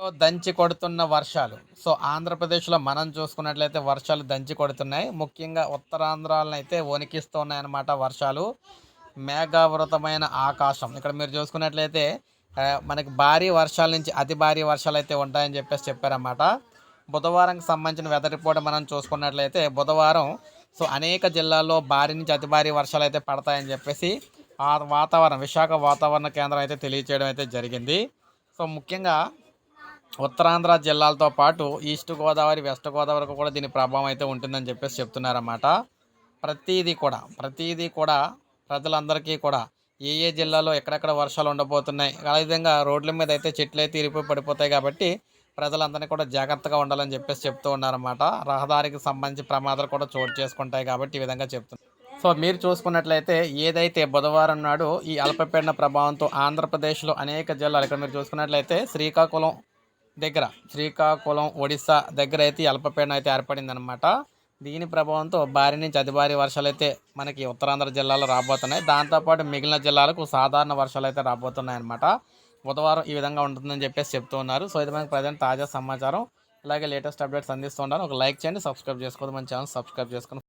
దంచి కొడుతున్న వర్షాలు. సో ఆంధ్రప్రదేశ్లో మనం చూసుకున్నట్లయితే వర్షాలు దంచి కొడుతున్నాయి. ముఖ్యంగా ఉత్తరాంధ్రాలను అయితే వణికిస్తూ ఉన్నాయన్నమాట వర్షాలు. మేఘావృతమైన ఆకాశం. ఇక్కడ మీరు చూసుకున్నట్లయితే మనకి భారీ వర్షాల నుంచి అతి భారీ వర్షాలు అయితే ఉంటాయని చెప్పేసి చెప్పారన్నమాట. బుధవారంకి సంబంధించిన వెదర్ రిపోర్ట్ మనం చూసుకున్నట్లయితే బుధవారం సో అనేక జిల్లాల్లో భారీ నుంచి అతి భారీ వర్షాలు అయితే పడతాయని చెప్పేసి ఆ వాతావరణం విశాఖ వాతావరణ కేంద్రం అయితే తెలియచేయడం అయితే జరిగింది. సో ముఖ్యంగా ఉత్తరాంధ్ర జిల్లాలతో పాటు ఈస్ట్ గోదావరి వెస్ట్ గోదావరికి కూడా దీని ప్రభావం అయితే ఉంటుందని చెప్పేసి చెప్తున్నారన్నమాట. ప్రతిదీ కూడా ప్రతిదీ కూడా ప్రజలందరికీ కూడా ఏ ఏ జిల్లాలో ఎక్కడెక్కడ వర్షాలు ఉండబోతున్నాయి అదేవిధంగా రోడ్ల మీద అయితే చెట్లు అయితే ఇరిపోయి పడిపోతాయి కాబట్టి ప్రజలందరినీ కూడా జాగ్రత్తగా ఉండాలని చెప్పేసి చెప్తూ ఉన్నారన్నమాట. రహదారికి సంబంధించి ప్రమాదాలు కూడా చోటు చేసుకుంటాయి కాబట్టి ఈ విధంగా చెప్తున్నారు సో మీరు చూసుకున్నట్లయితే ఏదైతే బుధవారం నాడు ఈ అల్పపీడన ప్రభావంతో ఆంధ్రప్రదేశ్లో అనేక జిల్లాలు ఇక్కడ మీరు చూసుకున్నట్లయితే శ్రీకాకుళం దగ్గర శ్రీకాకుళం ఒడిశా దగ్గర అయితే అల్పపీడనం అయితే ఏర్పడిందనమాట దీని ప్రభావంతో భారీ నుంచి అతి భారీ వర్షాలు అయితే మనకి ఉత్తరాంధ్ర జిల్లాలో రాబోతున్నాయి. దాంతోపాటు మిగిలిన జిల్లాలకు సాధారణ వర్షాలు అయితే రాబోతున్నాయి అనమాట బుధవారం ఈ విధంగా ఉంటుందని చెప్పేసి చెప్తూ ఉన్నారు. సో ఇది మనకి ప్రజెంట్ తాజా సమాచారం. ఇలాగే లేటెస్ట్ అప్డేట్స్ అందిస్తూ ఉంటాను ఒక లైక్ చేయండి సబ్స్క్రైబ్ చేసుకోవద్దు. మన ఛానల్ సబ్స్క్రైబ్ చేసుకుని